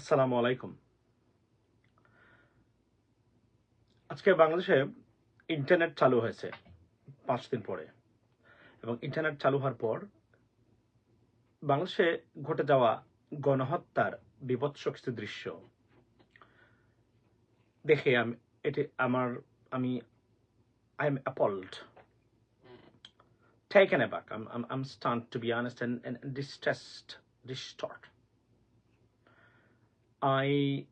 আসসালামু আলাইকুম আজকে বাংলাদেশে ইন্টারনেট চালু হয়েছে পাঁচ দিন পরে এবং ইন্টারনেট চালু হওয়ার পর বাংলাদেশে ঘটে যাওয়া গণহত্যার বিভৎস কিছু দৃশ্য দেখে আমি এটি আমার আমি I am appalled taken aback. I'm, I'm, I'm stunned, to be honest, and, and. I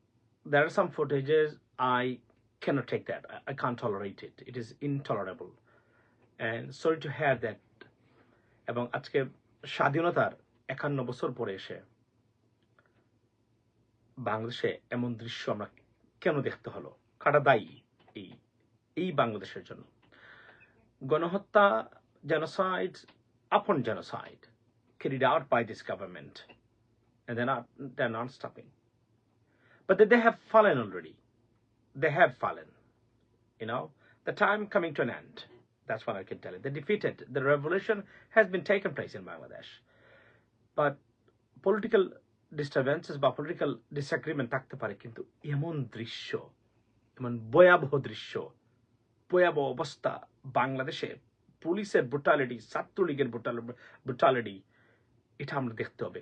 there are some footages I cannot take that. I, I can't tolerate it. It is intolerable. And sorry to hear that. এবং আজকে স্বাধীনতার একান্ন বছর পরে এসে বাংলাদেশে এমন দৃশ্য আমরা কেন দেখতে হলো কাটা দায়ী এই এই বাংলাদেশের জন্য গণহত্যা genocide upon genocide carried out by this government and they're not they're not stopping but they, they have fallen already they have fallen you know the time coming to an end that's what i can tell you they defeated the revolution has been taken place in bangladesh but political disturbances বা political disagreement থাকতে পারে কিন্তু এমন দৃশ্য এমন ভয়াবহ দৃশ্য ভয়াবহ অবস্থা বাংলাদেশে পুলিশের ব্রুটালিটি ছাত্রলীগের ব্রুটালিটি এটা আমরা দেখতে হবে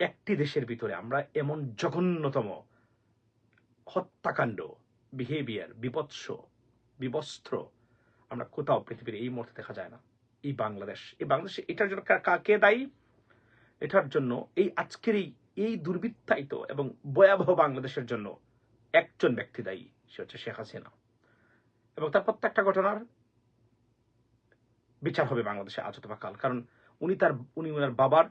একটি দেশের ভিতরে আমরা এমন জঘন্যতম হত্যাকাণ্ড বিহেভিয়ার বিপৎস বিবস্ত্র, আমরা কোথাও পৃথিবীর এই মুহূর্তে দেখা যায় না। এই বাংলাদেশ, এই বাংলাদেশে, এটার জন্য কা- কা- দায়ী? এটার জন্য এই আজকের এই এই দুর্বৃত্তায়িত এবং ভয়াবহ বাংলাদেশের জন্য একজন ব্যক্তি দায়ী, সে হচ্ছে শেখ হাসিনা। এবং তার প্রত্যেকটা ঘটনার বিচার হবে বাংলাদেশে আজ অথবা কাল। কারণ উনি তার, উনি ওনার বাবার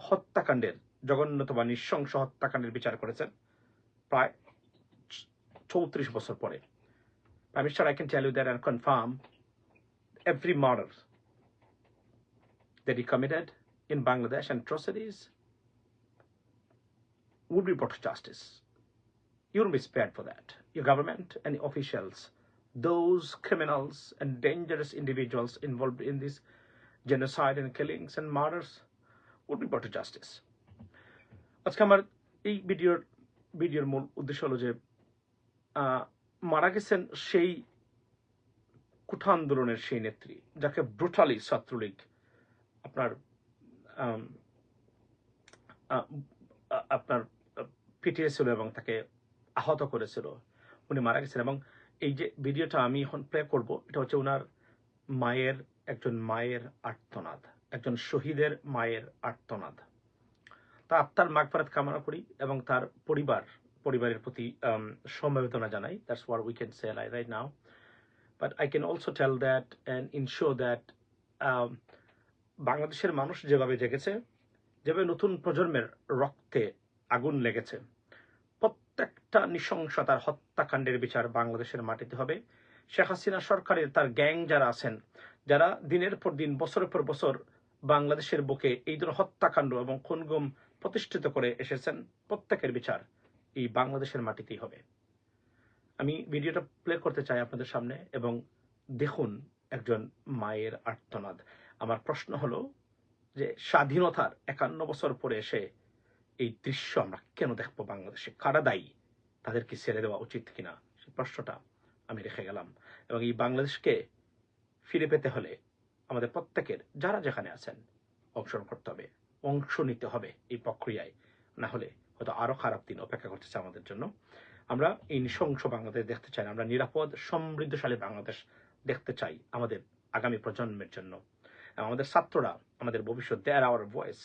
হত্যাকাণ্ডের, জঘন্যতম বা নৃশংস হত্যাকাণ্ডের বিচার করেছেন। প্রায় চৌত্রিশ বছর পরে I'm sure I can tell you that and confirm every murder that he committed in Bangladesh and atrocities would be brought to justice. You will be spared for that. Your government and the officials those criminals and dangerous individuals involved in this genocide and killings and murders would be brought to justice. আজকে আমার এই ভিডিওর ভিডিওর মূল উদ্দেশ্য হলো যে আহ, মারা গেছেন সেই কুঠা আন্দোলনের সেই নেত্রী, যাকে ব্রুটালি ছাত্রলীগ আপনার আপনার পিটিয়েছিল এবং তাকে আহত করেছিল। উনি মারা গেছেন এবং এই যে ভিডিওটা আমি এখন প্লে করব, এটা হচ্ছে ওনার মায়ের, একজন মায়ের আর্তনাদ, একজন শহীদের মায়ের আর্তনাদ। তার আত্মার মাগফারাত কামনা করি এবং তার পরিবার পরিবারের প্রতি um, সমবেদনা জানাই। That's what we can say right now but I can also tell that and ensure that বাংলাদেশের মানুষ যেভাবে জেগেছে যেভাবে নতুন প্রজন্মের রক্তে আগুন লেগেছে প্রত্যেকটা নৃশংসতার হত্যাকাণ্ডের বিচার বাংলাদেশের মাটিতে হবে। শেখ হাসিনা সরকারের তার গ্যাং যারা আছেন যারা দিনের পর দিন বছরের পর বছর বাংলাদেশের বুকে এই ধরনের হত্যাকাণ্ড এবং খুনগুম প্রতিষ্ঠিত করে এসেছেন প্রত্যেকের বিচার এই বাংলাদেশের মাটিতেই হবে। আমি ভিডিওটা প্লে করতে চাই আপনাদের সামনে এবং দেখুন একজন মায়ের আর্তনাদ। আমার প্রশ্ন হলো যে স্বাধীনতার একান্ন বছর পরে এসে এই দৃশ্য আমরা কেন দেখব বাংলাদেশে? কারা দায়ী? তাদেরকে ছেড়ে দেওয়া উচিত কিনা? সেই প্রশ্নটা আমি রেখে গেলাম। এবং এই বাংলাদেশকে ফিরে পেতে হলে আমাদের প্রত্যেকের, যারা যেখানে আছেন, অংশগ্রহণ করতে হবে, অংশ নিতে হবে এই প্রক্রিয়ায়। না হলে হয়তো আরো খারাপ দিন অপেক্ষা করতেছে আমাদের জন্য আমরা এই নৃশংস বাংলাদেশ দেখতে চাই না আমরা নিরাপদ সমৃদ্ধশালী বাংলাদেশ দেখতে চাই আমাদের আগামী প্রজন্মের জন্য এবং আমাদের ছাত্ররা আমাদের ভবিষ্যৎ they're our voice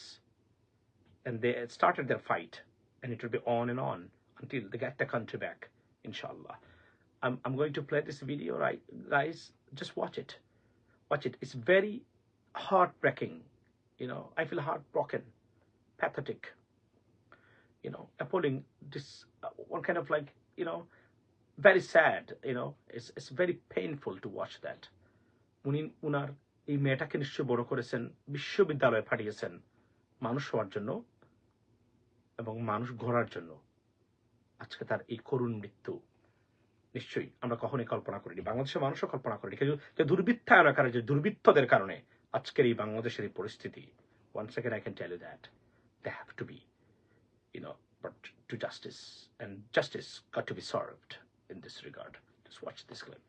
and they started their fight and it will be on and on until they get the country back inshallah i'm, I'm going to play this video right guys just watch it watch it it's very heartbreaking you know i feel heartbroken pathetic You know appalling this uh, one kind of like you know very sad you know it's, it's very painful to watch that. উনি উনার এই মেয়েটাকে নিশ্চয় বড় করেছেন বিশ্ববিদ্যালয়ে পাঠিয়েছেন মানুষ হওয়ার জন্য এবং মানুষ গড়ার জন্য। আজকে তার এই করুণ মৃত্যু নিশ্চয়ই আমরা কখনোই কল্পনা করিনি। বাংলাদেশের মানুষও কল্পনা করিনি। কিন্তু যে দুর্বৃত্তায়নের কারণে যে দুর্বৃত্তদের কারণে আজকের এই বাংলাদেশের এই পরিস্থিতি one second I can tell you that they have to be you know, but to justice. And justice got to be served in this regard. Just watch this clip.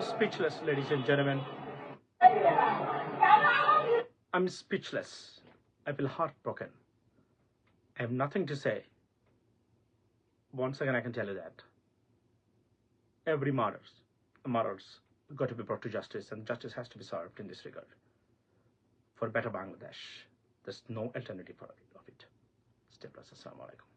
I'm speechless, ladies and gentlemen. I'm speechless. I feel heartbroken. I have nothing to say. Once again, I can tell you that every murders, murders got to be brought to justice, and justice has to be served in this regard. For better Bangladesh, there's no alternative for of it. Stay blessed. Assalamu alaikum.